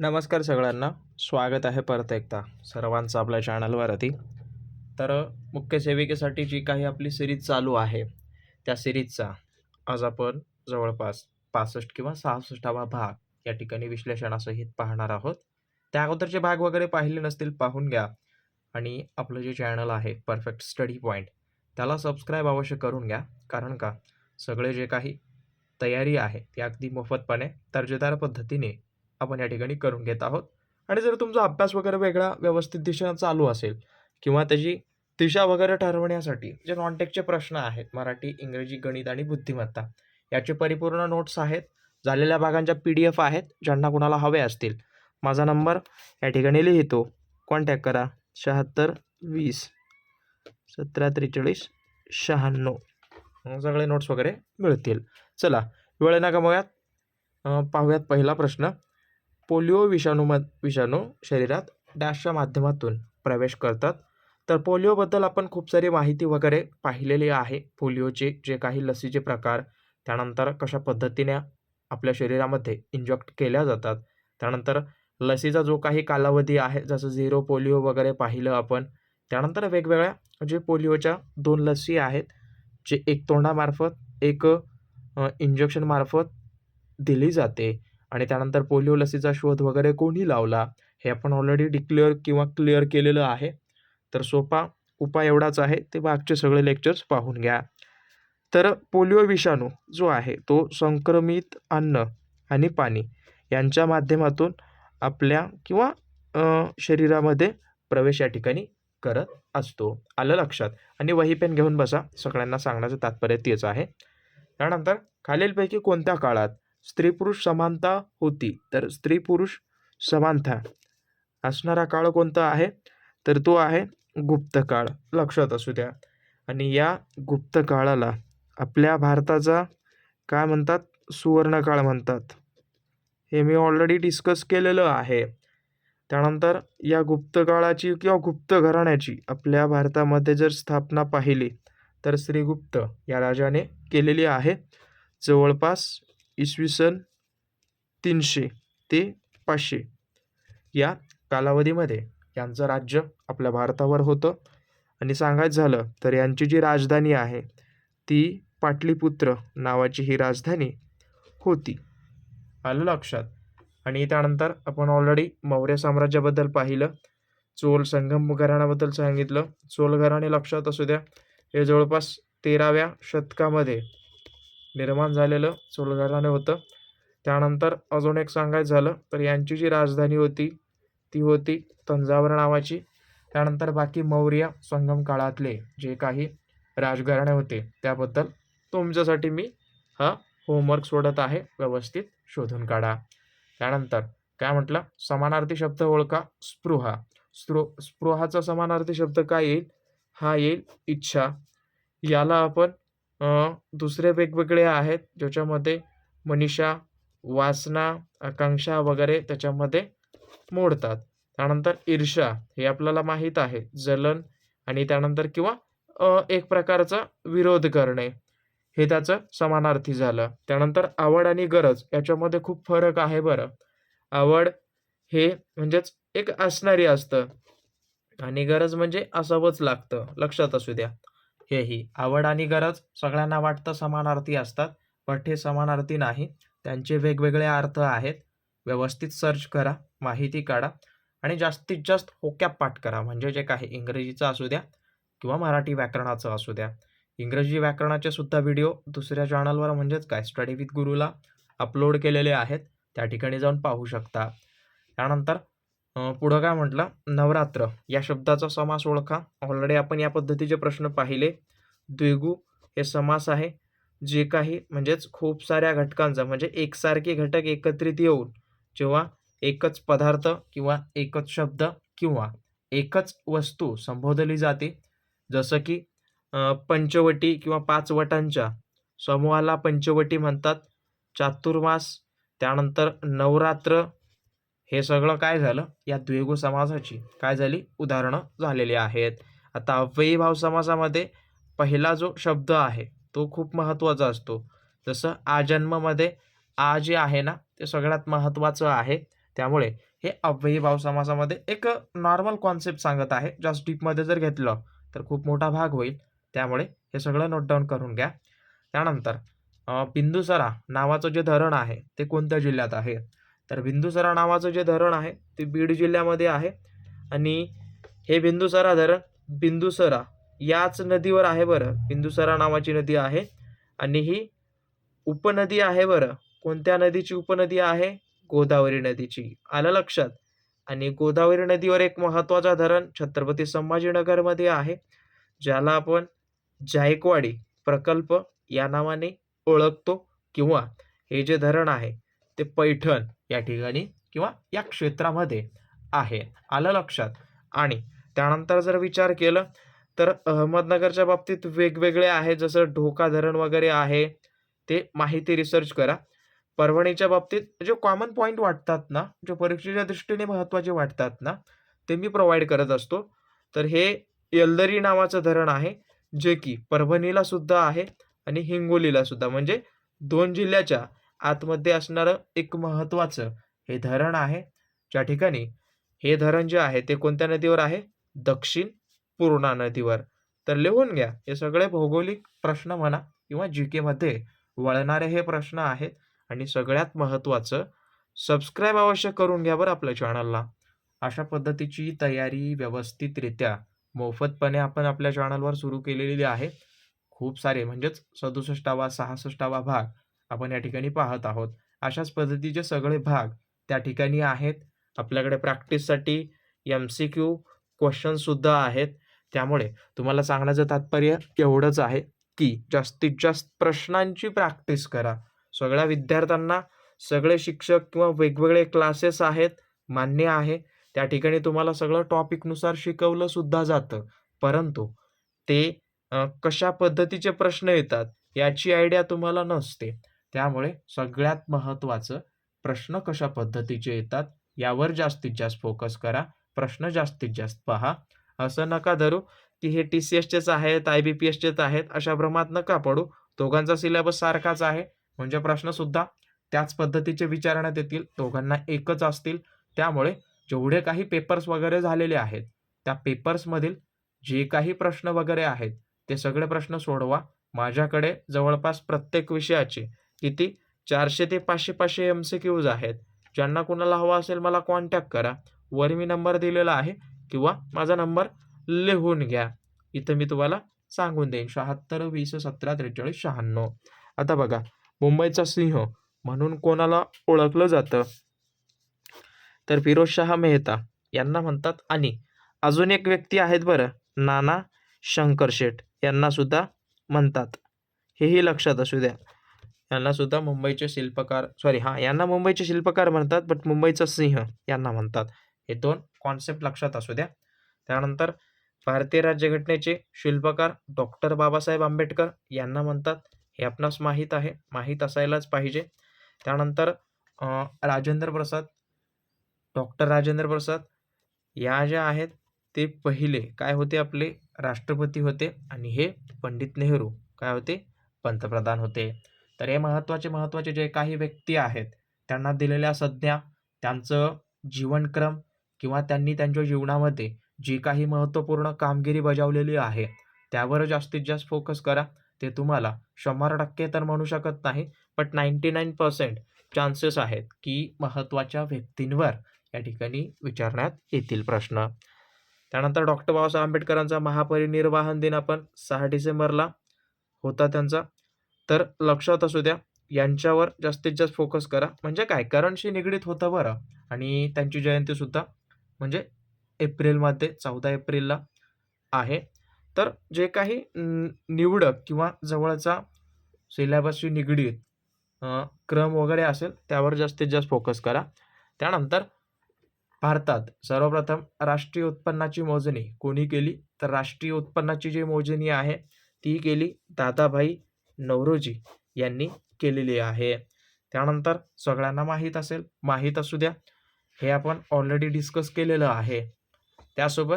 नमस्कार सगळ्यांना. स्वागत आहे परत एकदा सर्वांचं आपल्या चॅनलवरती तर मुख्य सेविकेसाठी जी काही आपली सिरीज चालू आहे त्या सिरीजचा आज आपण जवळपास पासष्ट किंवा सहासष्टावा भाग या ठिकाणी विश्लेषणासहित पाहणार आहोत. त्या अगोदरचे भाग वगैरे पाहिले नसतील पाहून घ्या. आणि आपलं जे चॅनल आहे परफेक्ट स्टडी पॉईंट त्याला सबस्क्राईब अवश्य करून घ्या. कारण का? सगळे जे काही तयारी आहे ती अगदी मोफतपणे दर्जेदार पद्धतीने आपण या ठिकाणी करून घेत आहोत. आणि जर तुमचा अभ्यास वगैरे वेगळा व्यवस्थित दिशेनं चालू असेल किंवा त्याची दिशा वगैरे ठरवण्यासाठी जे नॉनटेकचे प्रश्न आहेत मराठी इंग्रजी गणित आणि बुद्धिमत्ता याचे परिपूर्ण नोट्स आहेत. झालेल्या भागांच्या पी डी एफ आहेत ज्यांना कुणाला हवे असतील. माझा नंबर या ठिकाणी लिहितो. कॉन्टॅक्ट करा. शहात्तर वीस सतरा त्रेचाळीस शहाण्णव. सगळे नोट्स वगैरे मिळतील. चला वेळ न गमवूयात. पाहूयात पहिला प्रश्न. पोलिओ विषाणूम विषाणू शरीरात डॅशच्या माध्यमातून प्रवेश करतात. तर पोलिओबद्दल आपण खूप सारी माहिती वगैरे पाहिलेली आहे. पोलिओचे जे काही लसीचे प्रकार त्यानंतर कशा पद्धतीने आपल्या शरीरामध्ये इंजेक्ट केल्या जातात त्यानंतर लसीचा जो काही कालावधी आहे जसं झिरो पोलिओ वगैरे पाहिलं आपण त्यानंतर वेगवेगळ्या जे पोलिओच्या दोन लसी आहेत जे एक तोंडामार्फत एक इंजेक्शनमार्फत दिली जाते. आणि त्यानंतर पोलिओ लसीचा शोध वगैरे कोणी लावला हे आपण ऑलरेडी डिक्लेअर किंवा क्लिअर केलेलं आहे. तर सोपा उपाय एवढाच आहे ते मागचे सगळे लेक्चर्स पाहून घ्या. तर पोलिओ विषाणू जो आहे तो संक्रमित अन्न आणि पाणी यांच्या माध्यमातून आपल्या किंवा शरीरामध्ये प्रवेश या ठिकाणी करत असतो. आलं लक्षात? आणि वही पेन घेऊन बसा. सगळ्यांना सांगण्याचं तात्पर्य तेच आहे. त्यानंतर खालीलपैकी कोणत्या काळात स्त्री पुरुष समानता होती. तर स्त्री पुरुष समानता असणारा काळ कोणता आहे? तर तो आहे गुप्त काळ. लक्षात असू द्या. आणि या गुप्त काळाला आपल्या भारताचा काय म्हणतात? सुवर्णकाळ म्हणतात. हे मी ऑलरेडी डिस्कस केलेलं आहे. त्यानंतर या गुप्त काळाची किंवा गुप्त घराण्याची आपल्या भारतामध्ये जर स्थापना पाहिली तर श्रीगुप्त या राजाने केलेली आहे. जवळपास इसवी सन तीनशे ते पाचशे या कालावधीमध्ये यांचं राज्य आपल्या भारतावर होतं. आणि सांगायचं झालं तर यांची जी राजधानी आहे ती पाटलीपुत्र नावाची ही राजधानी होती. आलं लक्षात? आणि त्यानंतर आपण ऑलरेडी मौर्य साम्राज्याबद्दल पाहिलं. चोल संगम घराण्याबद्दल सांगितलं. चोल घराणे लक्षात असू द्या. हे जवळपास तेराव्या शतकामध्ये निर्माण झालेलं चोल होतं. त्यानंतर अजून एक सांगायचं झालं तर यांची जी राजधानी होती ती होती तंजावर नावाची. त्यानंतर बाकी मौर्य संगम काळातले जे काही राजघराणे होते त्याबद्दल तुमच्यासाठी मी हा होमवर्क सोडत आहे. व्यवस्थित शोधून काढा. त्यानंतर काय म्हटलं? समानार्थी शब्द ओळखा स्पृहा. स्पृ स्पृहाचा समानार्थी शब्द काय येईल? हा येईल इच्छा. याला आपण दुसरे वेगवेगळे आहेत ज्याच्यामध्ये मनीषा वासना आकांक्षा वगैरे त्याच्यामध्ये मोडतात. त्यानंतर ईर्षा हे आपल्याला माहीत आहे जलन आणि त्यानंतर किंवा एक प्रकारचा विरोध करणे. हे त्याचं समानार्थी झालं. त्यानंतर आवड आणि गरज याच्यामध्ये खूप फरक आहे बरं. आवड हे म्हणजेच एक असणारी असतं आणि गरज म्हणजे असावंच लागतं. लक्षात असू द्या. हेही आवड आणि गरज सगळ्यांना वाटतं समानार्थी असतात बट हे समानार्थी नाही. त्यांचे वेगवेगळे अर्थ आहेत. व्यवस्थित सर्च करा माहिती काढा आणि जास्तीत जास्त होक्याप पाठ करा. म्हणजे जे काही इंग्रजीचं असू द्या किंवा मराठी व्याकरणाचं असू द्या. इंग्रजी व्याकरणाचे सुद्धा व्हिडिओ दुसऱ्या चॅनलवर म्हणजेच काय? स्टडी विथ गुरुला अपलोड केलेले आहेत. त्या ठिकाणी जाऊन पाहू शकता. त्यानंतर पुढं काय म्हटलं? नवरात्र. या शब्दाचा समास ओळखा. ऑलरेडी आपण या पद्धतीचे प्रश्न पाहिले. द्विगु हे समास आहे. जे काही म्हणजेच खूप साऱ्या घटकांचा म्हणजे एकसारखे घटक एकत्रित येऊन जेव्हा एकच पदार्थ किंवा एकच शब्द किंवा एकच वस्तू संबोधली जाते जसं की पंचवटी किंवा पाचवटांच्या समूहाला पंचवटी म्हणतात. चातुर्मास त्यानंतर नवरात्र हे सगळं काय झालं? या द्विगु समासाची काय झाली? उदाहरणं झालेली आहेत. आता अव्ययी भाव समासामध्ये पहिला जो शब्द आहे तो खूप महत्त्वाचा असतो. जसं आजन्ममध्ये आ जे आहे ना ते सगळ्यात महत्त्वाचं आहे. त्यामुळे हे अव्ययीभाव समासामध्ये एक नॉर्मल कॉन्सेप्ट सांगत आहे. जास्त डीपमध्ये जर घेतलं तर खूप मोठा भाग होईल. त्यामुळे हे सगळं नोट डाऊन करून घ्या. त्यानंतर बिंदुसरा नावाचं जे धरण आहे ते कोणत्या जिल्ह्यात आहे? तर बिंदुसरा नावाचं जे धरण आहे ते बीड जिल्ह्यामध्ये आहे. आणि हे बिंदुसरा धरण बिंदुसरा याच नदीवर आहे बरं. बिंदुसरा नावाची नदी आहे. आणि ही उपनदी आहे बरं. कोणत्या नदीची उपनदी आहे? गोदावरी नदीची. आलं लक्षात? आणि गोदावरी नदीवर एक महत्त्वाचा धरण छत्रपती संभाजीनगरमध्ये आहे ज्याला आपण जायकवाडी प्रकल्प या नावाने ओळखतो किंवा हे जे धरण आहे ते पैठण या ठिकाणी किंवा या क्षेत्रामध्ये आहे. आलं लक्षात? आणि त्यानंतर जर विचार केलं तर अहमदनगरच्या बाबतीत वेगवेगळे आहे जसं ढोका धरण वगैरे आहे ते माहिती रिसर्च करा. परभणीच्या बाबतीत जे कॉमन पॉईंट वाटतात ना जे परीक्षेच्या दृष्टीने महत्त्वाचे वाटतात ना ते मी प्रोव्हाइड करत असतो. तर हे येलदरी नावाचं धरण आहे जे की परभणीला सुद्धा आहे आणि हिंगोलीला सुद्धा. म्हणजे दोन जिल्ह्याच्या आतमध्ये असणारं एक महत्त्वाचं हे धरण आहे. ज्या ठिकाणी हे धरण जे आहे ते कोणत्या नदीवर आहे? दक्षिण पूर्णा नदीवर. तर लिहून घ्या. हे सगळे भौगोलिक प्रश्न म्हणा किंवा जी केमध्ये वळणारे हे प्रश्न आहेत आणि सगळ्यात महत्त्वाचं सबस्क्राईब अवश्य करून घ्या बरं आपल्या चॅनलला. अशा पद्धतीची तयारी व्यवस्थितरित्या मोफतपणे आपण आपल्या चॅनलवर सुरू केलेली आहे. खूप सारे म्हणजेच सदुसष्टावा सहासष्टावा भाग आपण या ठिकाणी पाहत आहोत. अशाच पद्धतीचे सगळे भाग त्या ठिकाणी आहेत. आपल्याकडे प्रॅक्टिससाठी एम सी क्यू क्वेश्चनसुद्धा आहेत. त्यामुळे तुम्हाला सांगण्याचं तात्पर्य एवढंच आहे की जास्तीत जास्त प्रश्नांची प्रॅक्टिस करा. सगळ्या विद्यार्थ्यांना सगळे शिक्षक किंवा वेगवेगळे क्लासेस आहेत मान्य आहे. त्या ठिकाणी तुम्हाला सगळं टॉपिकनुसार शिकवलं सुद्धा जातं. परंतु ते कशा पद्धतीचे प्रश्न येतात याची आयडिया तुम्हाला नसते. त्यामुळे सगळ्यात महत्त्वाचं प्रश्न कशा पद्धतीचे येतात यावर जास्तीत जास्त फोकस करा प्रश्न जास्तीत जास्त पहा. असं नका धरू की हे टी सी एसचेच आहेत आय बी पी एसचेच आहेत अशा भ्रमात नका पडू. दोघांचा सिलेबस सारखाच आहे म्हणजे प्रश्नसुद्धा त्याच पद्धतीचे विचारण्यात येतील दोघांना एकच असतील. त्यामुळे जेवढे काही पेपर्स वगैरे झालेले आहेत त्या पेपर्समधील जे काही प्रश्न वगैरे आहेत ते सगळे प्रश्न सोडवा. माझ्याकडे जवळपास प्रत्येक विषयाचे किती? चारशे ते पाचशे पाचशे एम सी क्यूज आहेत. ज्यांना कुणाला हवा असेल मला कॉन्टॅक्ट करा. वर मी नंबर दिलेला आहे किंवा माझा नंबर लिहून घ्या. इथं मी तुम्हाला सांगून देईन. शहात्तर वीस सतरा त्रेचाळीस शहाण्णव. आता बघा मुंबईचा सिंह म्हणून कोणाला ओळखलं जातं? तर फिरोज शहा मेहता. यांना म्हणतात आणि. अजून एक व्यक्ती आहेत बरं. नाना शंकरशेठ यांना सुद्धा म्हणतात. हेही लक्षात असू द्या. यांना सुद्धा मुंबईचे शिल्पकार सॉरी हां यांना मुंबईचे शिल्पकार म्हणतात बट मुंबईचा सिंह यांना म्हणतात. हे दोन कॉन्सेप्ट लक्षात असू द्या. त्यानंतर भारतीय राज्यघटनेचे शिल्पकार डॉक्टर बाबासाहेब आंबेडकर यांना म्हणतात. हे आपणास माहीत आहे. माहीत असायलाच पाहिजे. त्यानंतर राजेंद्र प्रसाद डॉक्टर राजेंद्र प्रसाद या ज्या आहेत ते पहिले काय होते आपले राष्ट्रपती होते आणि हे पंडित नेहरू काय होते पंतप्रधान होते. तर हे महत्त्वाचे महत्त्वाचे जे काही व्यक्ती आहेत त्यांना दिलेल्या संज्ञा त्यांचं जीवनक्रम किंवा त्यांनी त्यांच्या जीवनामध्ये जी काही महत्त्वपूर्ण कामगिरी बजावलेली आहे त्यावर जास्तीत जास्त फोकस करा. ते तुम्हाला शंभर टक्के तर म्हणू शकत नाही but ninety nine percent chances आहेत की महत्त्वाच्या व्यक्तींवर या ठिकाणी विचारण्यात येतील प्रश्न. त्यानंतर डॉक्टर बाबासाहेब आंबेडकरांचा महापरिनिर्वाहन दिन आपण सहा डिसेंबरला होता त्यांचा. तर लक्षात असू द्या यांच्यावर जास्तीत जास्त फोकस करा. म्हणजे काय? करंटशी निगडीत होतं बरं. आणि त्यांची जयंतीसुद्धा म्हणजे एप्रिलमध्ये चौदा एप्रिलला आहे. तर जे काही निवडक किंवा जवळचा सिलेबसशी निगडीत क्रम वगैरे असेल त्यावर जास्तीत जास्त फोकस करा. त्यानंतर भारतात सर्वप्रथम राष्ट्रीय उत्पन्नाची मोजणी कोणी केली? तर राष्ट्रीय उत्पन्नाची जी मोजणी आहे ती केली दादाभाई नवरोजी यांनी केलेली आहे. त्यानंतर सगळ्यांना माहीत असेल माहीत असू द्या हे आपण ऑलरेडी डिस्कस केलेलं आहे. त्यासोबत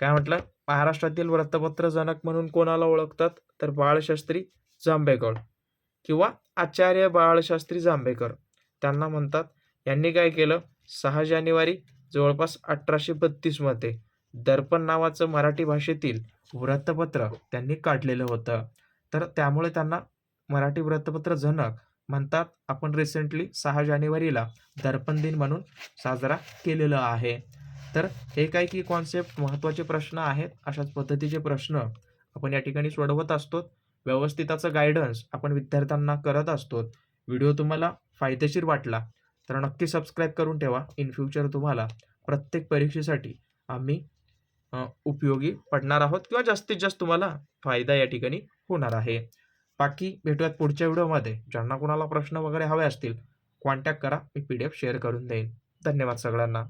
काय म्हटलं? महाराष्ट्रातील वृत्तपत्र जनक म्हणून कोणाला ओळखतात? तर बाळशास्त्री जांभेकर किंवा आचार्य बाळशास्त्री जांभेकर. त्यांना म्हणतात यांनी काय केलं? सहा जानेवारी जवळपास अठराशे बत्तीसमध्ये दर्पण नावाचं मराठी भाषेतील वृत्तपत्र त्यांनी काढलेलं होतं. तर त्यामुळे त्यांना मराठी वृत्तपत्र जनक म्हणतात आपण रिसेंटली सहा जानेवारीला दर्पण दिन म्हणून साजरा केलेला आहे. तर हे काय की कॉन्सेप्ट महत्त्वाचे प्रश्न आहेत अशाच पद्धतीचे प्रश्न आपण या ठिकाणी सोडवत असतो. व्यवस्थिताचं गायडन्स आपण विद्यार्थ्यांना करत असतो. व्हिडिओ तुम्हाला फायदेशीर वाटला तर नक्की सबस्क्राईब करून ठेवा. इन फ्युचर तुम्हाला प्रत्येक परीक्षेसाठी आम्ही उपयोगी पडणार आहोत किंवा जास्तीत जास्त तुम्हाला फायदा या ठिकाणी होणार आहे. बाकी भेटूयात पुढच्या व्हिडिओमध्ये. ज्यांना कोणाला प्रश्न वगैरे हवे असतील कॉन्टॅक्ट करा. मी पी डी एफ शेअर करून देईन. धन्यवाद सगळ्यांना.